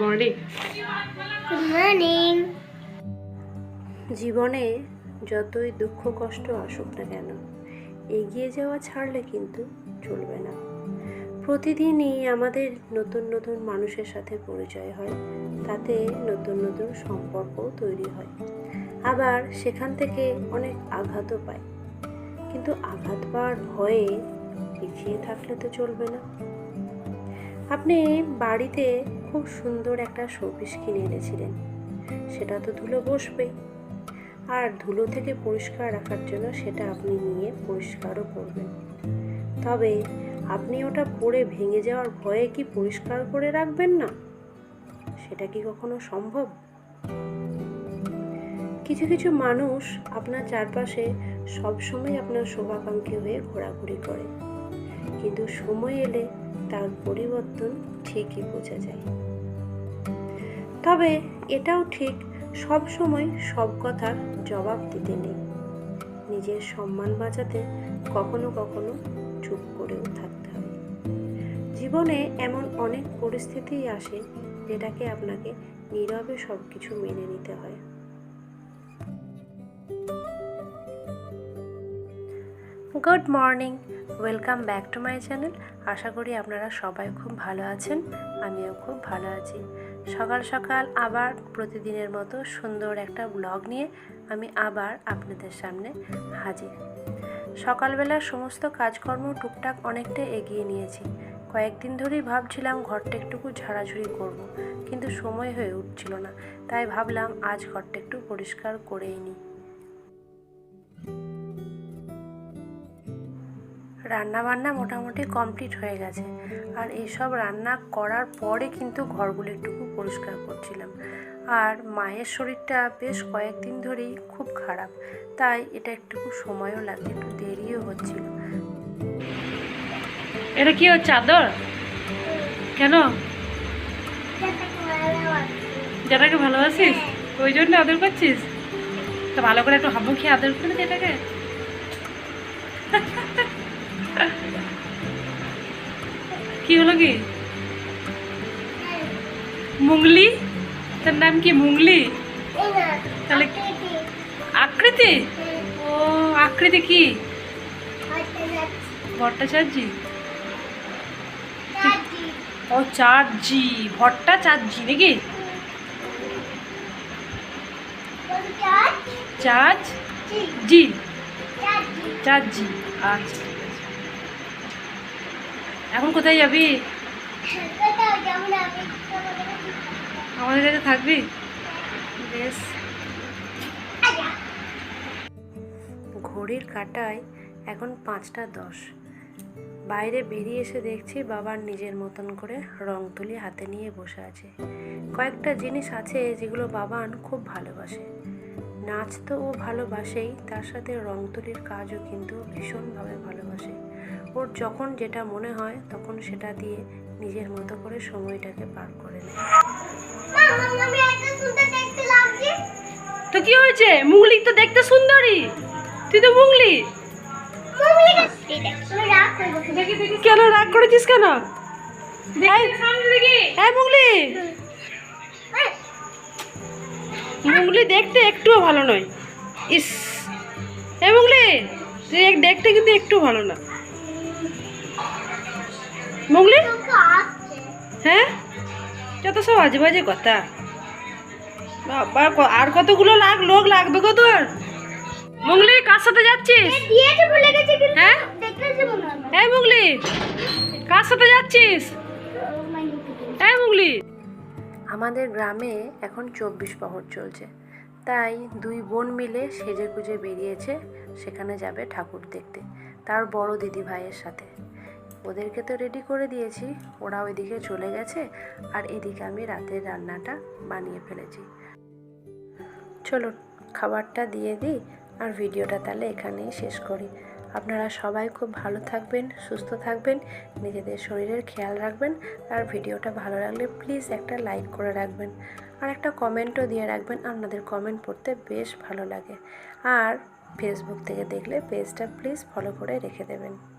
Morning. Good morning. জীবনে যতই দুঃখ কষ্ট আসুক না কেন এগিয়ে যাওয়া ছাড়লে কিন্তু চলবে না। প্রতিদিনই আমাদের নতুন নতুন মানুষের সাথে পরিচয় হয় তাতে নতুন নতুন সম্পর্কও তৈরি হয়। আবার সেখান থেকে অনেক আঘাতও পায়। কিন্তু আঘাত পাওয়ার ভয়ে পিছিয়ে থাকলে তো চলবে না। আপনি বাড়িতে খুব সুন্দর একটা শোপিস কিনে এনেছিলেন। সেটা তো ধুলো বসবেই আর ধুলো থেকে পরিষ্কার রাখার জন্য সেটা আপনি নিয়ে পরিষ্কারও করবেন। তবে আপনি ওটা পরে ভেঙে যাওয়ার ভয়ে কি পরিষ্কার করে রাখবেন না? সেটা কি কখনো সম্ভব? কিছু কিছু মানুষ আপনার চারপাশে সবসময় আপনার শোভাকাঙ্ক্ষী হয়ে ঘোরাঘুরি করে। কিন্তু সময় এলে তার পরিবর্তন ঠিকই বোঝা যায়। তবে এটাও ঠিক সব সময় সব কথার জবাব দিতে নেই। নিজের সম্মান বাঁচাতে কখনো কখনো চুপ করেও থাকতে হবে জীবনে এমন অনেক পরিস্থিতি আসে যেটাকে আপনাকে নীরবে সব কিছু মেনে নিতে হয়। Good morning, welcome back to my channel. আশা করি আপনারা সবাই খুব ভালো আছেন, আমিও খুব ভালো আছি। সকাল সকাল আবার প্রতিদিনের মতো সুন্দর একটা ব্লগ নিয়ে আমি আবার আপনাদের সামনে হাজির। সকালবেলার সমস্ত কাজকর্ম টুকটাক অনেকটা এগিয়ে নিয়েছি। কয়েকদিন ধরেই ভাবছিলাম ঘরটা একটুকু ঝাড়াঝুড়ি করব। কিন্তু সময় হয়ে উঠছিল না, তাই ভাবলাম আজ ঘরটা একটু পরিষ্কার করেই নিই। রান্না বান্না মোটামুটি কমপ্লিট হয়ে গেছে। আর এসব রান্না করার পরে কিন্তু ঘরগুলো একটুকু পরিষ্কার করছিলাম। আর মায়ের শরীরটা বেশ কয়েকদিন ধরেই খুব খারাপ, তাই এটা একটুকু সময়ও লাগে একটু দেরিও হচ্ছিল। এটা কি ওর চাদর? কেন? যেটাকে ভালোবাসিস? ওই জন্য আদর করছিস? তো ভালো করে একটু হাবু খেয়ে আদর করে দে এটাকে। কি হলো কি? মুংলি তার নাম কি মুংলি তাহলে আকৃতি? ও, আকৃতি কি? ভট্টাচার্যি। ও চার জি ভট্টা জি নাকি? চার্জ? জি। চার জি আচ্ছা। এখন কোথায় যাবি? আমাদের কাছে থাকবি? বেশ। ঘড়ির কাটায় এখন পাঁচটা দশ। বাইরে বেরিয়ে এসে দেখছি বাবার নিজের মতন করে রং তুলি হাতে নিয়ে বসে আছে। কয়েকটা জিনিস আছে যেগুলো বাবান খুব ভালোবাসে। নাচ তো ও ভালোবাসেই তার সাথে রং তুলির কাজও কিন্তু ভীষণভাবে ভালোবাসে। ওর যখন যেটা মনে হয় তখন সেটা দিয়ে নিজের মতো করে সময়টাকে পার করে নেয়। তো কি হয়েছে? মুংলি তো দেখতে সুন্দরী। তুই তো মুংলি কেন রাগ করেছিস কেন? হ্যাঁ মুংলি দেখতে একটুও ভালো নয়। ইস এ মুংলি তুই দেখতে কিন্তু একটু ভালো না। মুংলি হ্যাঁ? যত সব আজে বাজে কথা। বাবা আর কতগুলো লাগ লোক লাগবে কত তোর? মুংলি কার সাথে যাচ্ছিস? হ্যাঁ? হ্যাঁ মুগলি কার সাথে যাচ্ছিস? হ্যাঁ মুগলি আমাদের গ্রামে এখন চব্বিশ প্রহর চলছে। তাই দুই বোন মিলে সেজে গুজে বেরিয়েছে, সেখানে যাবে ঠাকুর দেখতে, তার বড় দিদি ভাইয়ের সাথে। ওদেরকে তো রেডি করে দিয়েছি, ওরা ওইদিকে চলে গেছে, আর এদিকে আমি রাতের রান্নাটা বানিয়ে ফেলেছি। চলো খাবারটা দিয়ে দিই, আর ভিডিওটা তাহলে এখানেই শেষ করি। আপনারা সবাই খুব ভালো থাকবেন, সুস্থ থাকবেন, নিজেদের শরীরের খেয়াল রাখবেন, আর ভিডিওটা ভালো লাগলে প্লিজ একটা লাইক করে রাখবেন। আর একটা কমেন্টও দিয়ে রাখবেন, আপনাদের কমেন্ট পড়তে বেশ ভালো লাগে। আর ফেসবুক থেকে দেখলে পেজটা প্লিজ ফলো করে রেখে দেবেন।